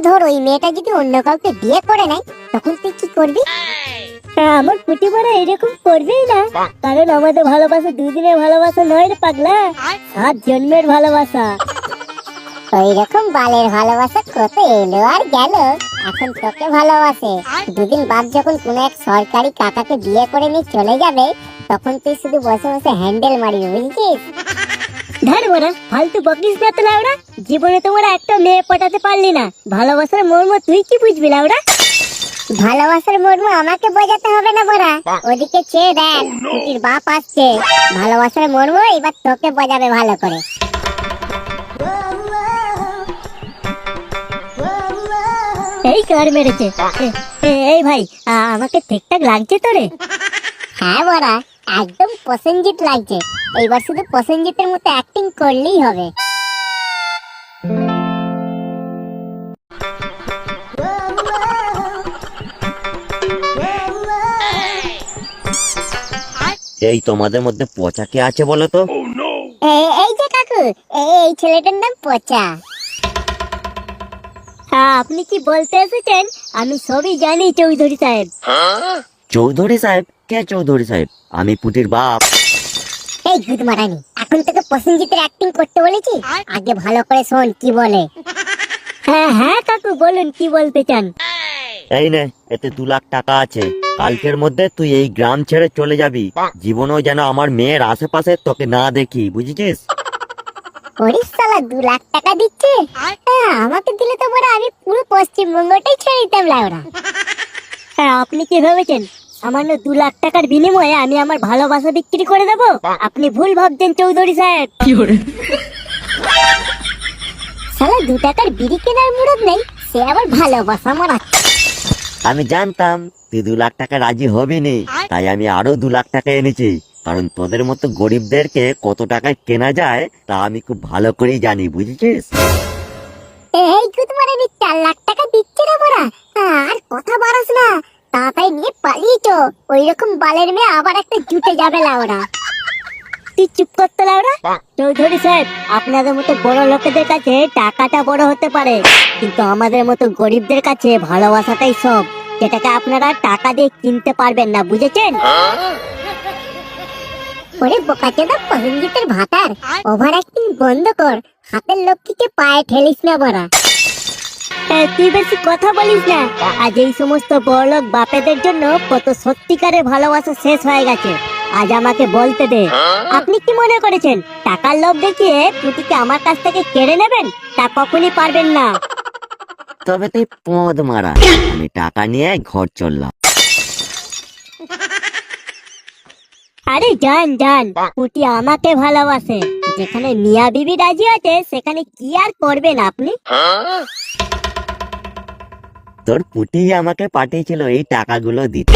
ধর ওই মেয়েটা যদি অন্য কাউকে বিয়ে করে নেয় তখন তুই কি করবি? হ্যাঁ, আমার পুটি মারা এরকম করবেই না। কারণ আমাদের ভালোবাসা দুদিনের ভালোবাসা নয় রে পাগলা। সাত জন্মের ভালোবাসা। ওই রকম বালের ভালোবাসা কত এলো আর গেল। এখন তোকে ভালোবাসে। দুদিন বাদ যখন কোনো এক সরকারি কাকাকে বিয়ে করে নিয়ে চলে যাবে তখন তুই শুধু বসে বসে হ্যান্ডেল মারবি বুঝেছিস? মোরা ফালতু বকিস জীবনে একটা মেয়ে পটাতে পারলি না। ভালোবাসার মর্ম তুই কি বুঝবি লাউড়া ভালোবাসার মর্ম আমাকে বোঝাতে হবে না, বড়া। ওদিকে চেয়ে বাপ আসছে। ভালোবাসার মর্ম এবার তোকে বোঝাবে ভালো করে। এই কার মেরেছে? এই ভাই আমাকে ঠিকঠাক লাগছে তো রে হ্যাঁ বড়া। একদম প্রসেনজিৎ লাগছে। এইবার শুধু প্রসেনজিতের মতো অ্যাক্টিং করলেই হবে। এই তোমাদের মধ্যে পচা কে আছে বলো তো? এ- এই যে কাকু এই এই ছেলেটার নাম পচা। হ্যাঁ আপনি কি বলতে এসেছেন? আমি সবই জানি চৌধুরী সাহেব। চৌধুরী সাহেব? কে চৌধুরী সাহেব? আমি পুটির বাপ। এই গুদ মারানি। এখন তোকে প্রসেনজিতের অ্যাক্টিং করতে বলেছি? আগে ভালো করে শোন কি বলে? হ্যাঁ হ্যাঁ কাকু বলুন কি বলতে চান? এই নে এতে দু লাখ টাকা আছে। কালকের মধ্যে তুই এই গ্রাম ছেড়ে চলে যাবি। জীবনেও যেন আমার মেয়ের আশেপাশে তোকে না দেখি বুঝেছিস? ওরে শালা দু লাখ টাকা দিচ্ছে? হ্যাঁ, আমাকে দিলে তো বড় আমি পুরো পশ্চিমবঙ্গটাই ছেড়ে দিতাম লাউরা। হ্যাঁ আপনি কি ভেবেছেন? সামান্য দু লাখ টাকার বিনিময়ে আমি আমার ভালোবাসা বিক্রি করে দেবো। আপনি ভুল ভাবছেন চৌধুরী সাহেব শালা দু টাকার বিড়ি কেনার মুরত নেই সে আবার ভালোবাসা মারা আমি জানতাম তুই দু লাখ টাকা রাজি হবি নি তাই আমি আরও দু লাখ টাকা এনেছি। কারণ তোদের মতো গরিবদেরকে কত টাকায় কেনা যায় তা আমি খুব ভালো করেই জানি বুঝেছিস? এই গুদ মারানি চার লাখ টাকা দিচ্ছে না বড়া আর কথা বাড়াস না তাড়াতাড়ি পালিয়ে চো ওই রকম বালের মেয়ে আবার একটা জুটে যাবে লাউরা। তুই চুপ করতে লাউরা। চৌধুরী সাহেব আপনাদের মতো বড় লোকেদের কাছে টাকাটা বড় হতে পারে কিন্তু আমাদের মতো গরিবদের কাছে ভালোবাসাটাই সব যেটাকে আপনারা টাকা দিয়ে কিনতে পারবেন না বুঝেছেন? ওরে বোকাচোদা প্রসেনজিতের ভাতার ওভার অ্যাক্টিং বন্ধ কর হাতের লক্ষ্মীকে পায়ে ঠেলিস না বড়া। তুই বেশি কথা বলিস না। আজ এই সমস্ত বড়লোক বাপেদের জন্য কত সত্যিকারের ভালোবাসা শেষ হয়ে গেছে। আজ আমাকে বলতে দে। আপনি কি মনে করেছেন টাকার লোভ দেখিয়ে পুটিকে আমার কাছ থেকে কেড়ে নেবেন? তা কখনই পারবেন না। তবে তুই পদ মারা। আমি টাকা নিয়ে ঘর চললাম। আরে যান যান পুটি আমাকে ভালোবাসে। যেখানে মিয়া বিবি রাজি আছে সেখানে কি আর করবেন আপনি? তোর পুটি আমাকে পাঠিয়েছিল এই টাকাগুলো দিতে।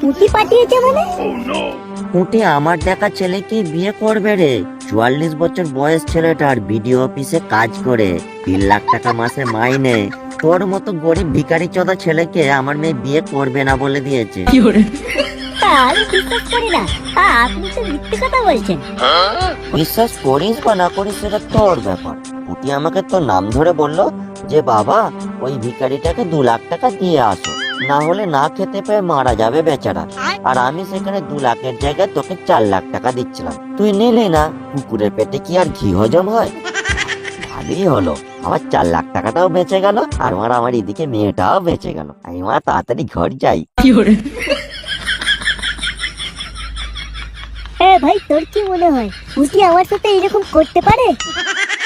পুটি পাঠিয়েছে মানে? পুটি আমার দেখা ছেলেকে বিয়ে করবে রে। চুয়াল্লিশ বছর বয়স ছেলেটার বিডিও অফিসে কাজ করে তিন লাখ টাকা মাসে মাইনে। তোর মতো গরিব ভিখারি চোদা ছেলেকে আমার মেয়ে বিয়ে করবে না বলে দিয়েছে। বিশ্বাস না। আপনি তো মিথ্যে কথা বলছেন। বিশ্বাস করিস বা না করিস সেটা তোর ব্যাপার। পুটি আমাকে তোর নাম ধরে বলল যে বাবা ওই ভিখারিটাকে দু লাখ টাকা দিয়ে আসো না হলে না খেতে পেয়ে মারা যাবে বেচারা। আর আমি সেখানে দু লাখের জায়গায় তোকে চার লাখ টাকা দিচ্ছিলাম। তুই নিলি না কুকুরের পেটে কি আর ঘি হজম হয়? ভালোই হলো আমার চার লাখ টাকাটাও বেঁচে গেল আর আমার আমার এদিকে মেয়েটাও বেঁচে গেল। আমি মা তাড়াতাড়ি ঘর যাই। এ ভাই তোর কি মনে হয়? পুটি আমার সাথে এরকম করতে পারে?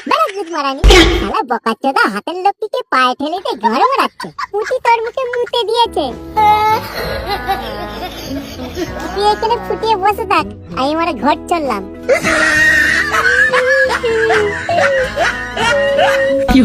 বেড়া গুদ মারানি। শালা বোকাচোদা হাতের লক্ষ্মীকে পায়ে ঠেলে দিয়ে ঘরে মারাচ্ছে পুঁটি তোর মুখে মুতে দিয়েছে। তুই এখানে ফুটিয়ে বসে থাক, আমি আমার ঘর চললাম। কি